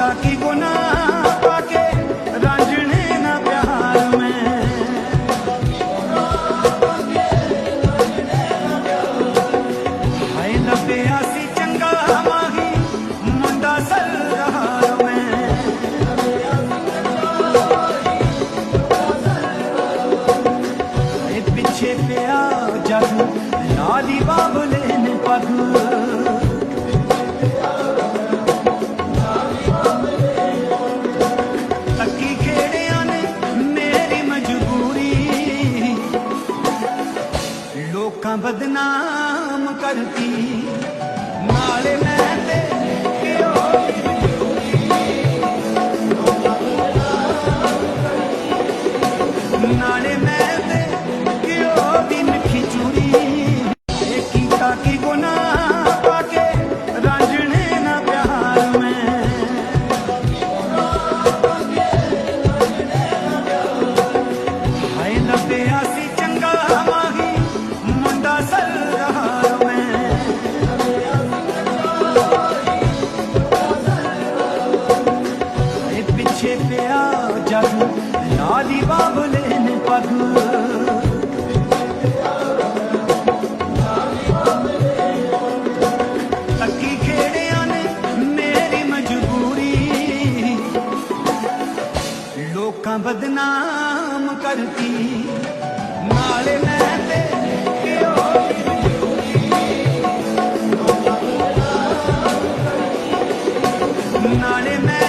ਕੀਤਾ ਕੀ ਗੁਨਾਹ ਰਾਂਝਣੇ ਨਾ ਪਿਆਰ ਮੈਂ ਹਾਏ ਲੱਭਿਆ ਸੀ ਚੰਗਾ ਮਾਹੀ ਮੁੰਡਾ ਸਰਦਾਰ ਮੈਂ ਇਹ ਪਿੱਛੇ ਪਿਆ ਜਗ ਲਾਲੀ ਬਾਬਲੇ ਨੇ ਪਗ ਲੋਕਾਂ ਬਦਨਾਮ ਕਰਤੀ जग लाली बाबले ने पग तकी खेड़िया ने मेरी मजबूरी लोका बदनाम करती नाले मैं ते क्यों ਨਾਲੇ ਮੈਂ